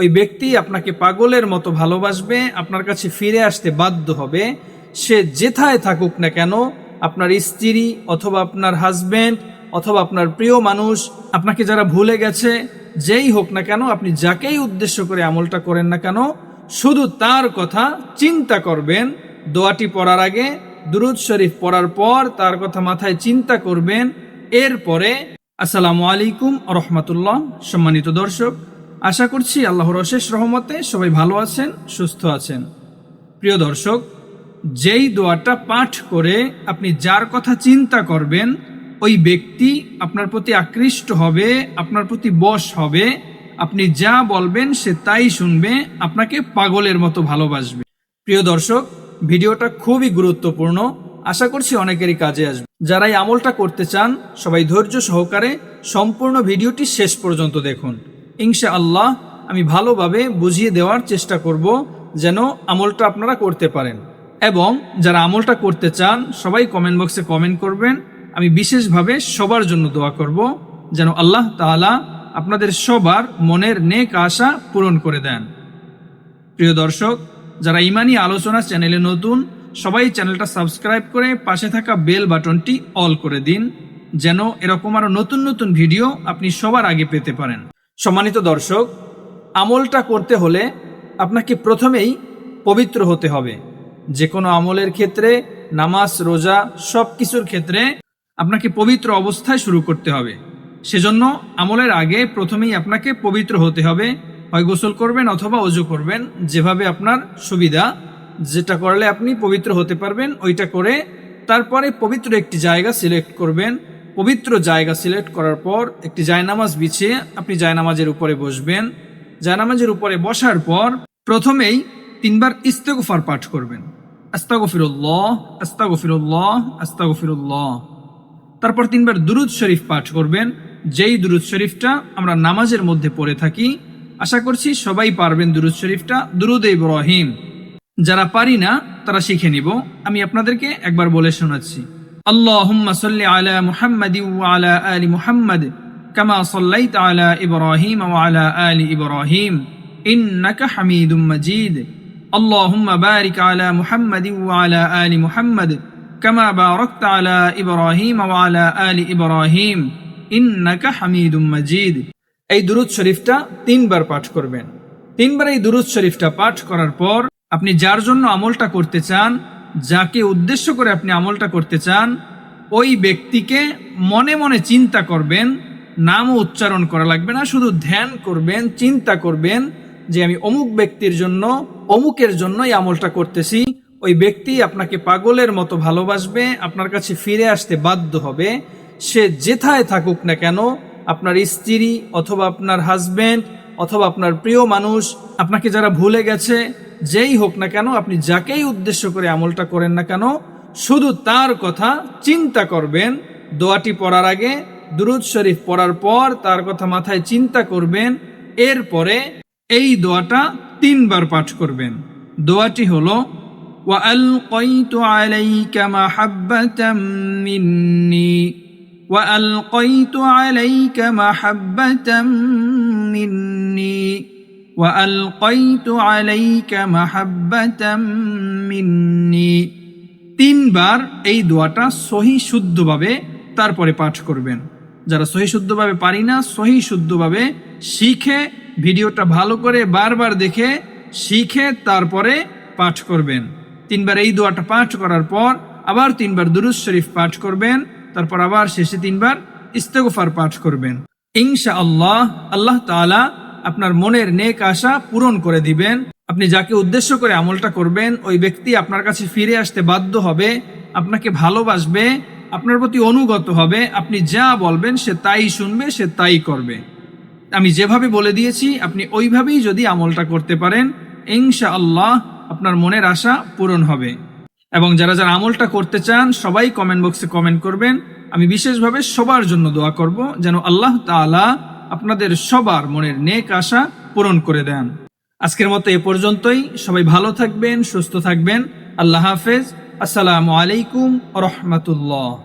ওই ব্যক্তি আপনাকে পাগলের মতো ভালোবাসবে, আপনার কাছে ফিরে আসতে বাধ্য হবে। সে যেথায় থাকুক না কেন, আপনার স্ত্রী অথবা আপনার হাজবেন্ড অথবা আপনার প্রিয় মানুষ, আপনাকে যারা ভুলে গেছে, যেই হোক না কেন, আপনি যাকেই উদ্দেশ্য করে আমলটা করেন না কেন, শুধু তার কথা চিন্তা করবেন। দোয়াটি পড়ার আগে, দুরুদ শরীফ পড়ার পর তার কথা মাথায় চিন্তা করবেন। এরপরে, আসসালামু আলাইকুম রহমতুল্লাহ, সম্মানিত দর্শক আশা করছি আল্লাহর অশেষ রহমতে সবাই ভালো আছেন, সুস্থ আছেন। প্রিয় দর্শক, যেই দোয়াটা পাঠ করে আপনি যার কথা চিন্তা করবেন, ওই ব্যক্তি আপনার প্রতি আকৃষ্ট হবে, আপনার প্রতি বশ হবে, আপনি যা বলবেন সে তাই শুনবে, আপনাকে পাগলের মতো ভালোবাসবে। প্রিয় দর্শক, ভিডিওটা খুবই গুরুত্বপূর্ণ, আশা করছি অনেকেরই কাজে আসবে। যারা এই আমলটা করতে চান, সবাই ধৈর্য সহকারে সম্পূর্ণ ভিডিওটি শেষ পর্যন্ত দেখুন। ইনশা আল্লাহ আমি ভালোভাবে বুঝিয়ে দেওয়ার চেষ্টা করব যেন আমলটা আপনারা করতে পারেন। এবং যারা আমলটা করতে চান, সবাই কমেন্ট বক্সে কমেন্ট করবেন। আমি বিশেষভাবে সবার জন্য দোয়া করব যেন আল্লাহ তাআলা আপনাদের সবার মনের নেক আশা পূরণ করে দেন। প্রিয় দর্শক, যারা ইমানি আলোচনা চ্যানেলে নতুন, সবাই চ্যানেলটা সাবস্ক্রাইব করে পাশে থাকা বেল বাটনটি অল করে দিন, যেন এরকম আরও নতুন নতুন ভিডিও আপনি সবার আগে পেতে পারেন। সম্মানিত দর্শক, আমলটা করতে হলে আপনাকে প্রথমেই পবিত্র হতে হবে। যে কোনো আমলের ক্ষেত্রে, নামাজ, রোজা সব কিছুর ক্ষেত্রে আপনাকে পবিত্র অবস্থায় শুরু করতে হবে। সেজন্য আমলের আগে প্রথমেই আপনাকে পবিত্র হতে হবে। হয় গোসল করবেন অথবা অজু করবেন, যেভাবে আপনার সুবিধা। যেটা করলে আপনি পবিত্র হতে পারবেন, ওইটা করে তারপরে পবিত্র একটি জায়গা সিলেক্ট করবেন। পবিত্র জায়গা সিলেক্ট করার পর একটি জায়নামাজ বিছিয়ে আপনি জায়নামাজের উপরে বসবেন। জায়নামাজের উপরে বসার পর প্রথমেই তিনবার ইস্তেগফার পাঠ করবেন। আস্তাগফিরুল্লাহ আস্তাগফিরুল্লাহ আস্তাগফিরুল্লাহ। তারপর তিনবার দুরুদ শরীফ পাঠ করবেন। যেই দুরুদ শরীফটা আমরা নামাজের মধ্যে পড়ে থাকি, আশা করছি সবাই পারবেন দুরুদ শরীফটা, দুরুদ ইব্রাহিম। যারা পারি না, তারা শিখে নিব। আমি আপনাদেরকে একবার বলে শোনাচ্ছি। আল্লাহুম্মা সাল্লি আলা মুহাম্মাদ ওয়া আলা আলি মুহাম্মাদ কামা সাল্লাইতা আলা ইব্রাহিম ওয়া আলা আলি ইব্রাহিম ইন্নাকা হামিদুম মাজিদ اللهم بارك على محمد وعلى آل محمد كما باركت على إبراهيم وعلى آل إبراهيم إنك حميد مجيد এই দুরুদ শরীফটা তিনবার পাঠ করবেন তিনবার এই দুরুদ শরীফটা পাঠ করার পর আপনি যার জন্য আমলটা করতে চান যাকে উদ্দেশ্য করে আপনি আমলটা করতে চান, ওই ব্যক্তিকে মনে মনে চিন্তা করবেন, নামও উচ্চারণ করা লাগবে না, শুধু ধ্যান করবেন, চিন্তা করবেন যে আমি অমুক ব্যক্তির জন্য, অমুকের জন্য এই আমলটা করতেছি, ওই ব্যক্তি আপনাকে পাগলের মতো ভালোবাসবে, আপনার কাছে ফিরে আসতে বাধ্য হবে, সে যেথায় থাকুক না কেন, আপনার স্ত্রী অথবা আপনার হাজবেন্ড অথবা আপনার প্রিয় মানুষ, আপনাকে যারা ভুলে গেছে যেই হোক না কেন আপনি যাকেই উদ্দেশ্য করে আমলটা করেন না কেন শুধু তার কথা চিন্তা করবেন দোয়াটি পড়ার আগে দুরুদ শরীফ পড়ার পর তার কথা মাথায় চিন্তা করবেন এরপরে এই দোয়াটা তিনবার পাঠ করবেন দোয়াটি হলো وألقيت عليك محبة مني وألقيت عليك محبة مني وألقيت عليك محبة مني তিনবার এই দোয়াটা সহি শুদ্ধভাবে তারপরে পাঠ করবেন যারা সহি শুদ্ধভাবে পারি না সহি শুদ্ধভাবে শিখে ভিডিওটা ভালো করে বারবার দেখে শিখে তারপরে পাঠ করবেন তিনবার এই দোয়াটা পাঠ করার পর আবার তিনবার দুরুজ শরীফ পাঠ করবেন তারপর আবার শেষে তিনবার ইস্তেগফার পাঠ করবেন ইনশা আল্লাহ আল্লাহ তাআলা আপনার মনের নেক আশা পূরণ করে দিবেন। আপনি যাকে উদ্দেশ্য করে আমলটা করবেন, ওই ব্যক্তি আপনার কাছে ফিরে আসতে বাধ্য হবে, আপনাকে ভালোবাসবে, আপনার প্রতি অনুগত হবে, আপনি যা বলবেন সে তাই শুনবে, সে তাই করবে। আমি যেভাবে বলে দিয়েছি, আপনি ওইভাবেই যদি আমলটা করতে পারেন ইনশা আল্লাহ আপনার মনের আশা পূরণ হবে। এবং যারা যারা আমলটা করতে চান, সবাই কমেন্ট বক্সে কমেন্ট করবেন। আমি বিশেষভাবে সবার জন্য দোয়া করব, যেন আল্লাহ তাআলা আপনাদের সবার মনের নেক আশা পূরণ করে দেন। আজকের মতো এ পর্যন্তই। সবাই ভালো থাকবেন, সুস্থ থাকবেন। আল্লাহ হাফেজ। আসসালামু আলাইকুম রহমতুল্লাহ।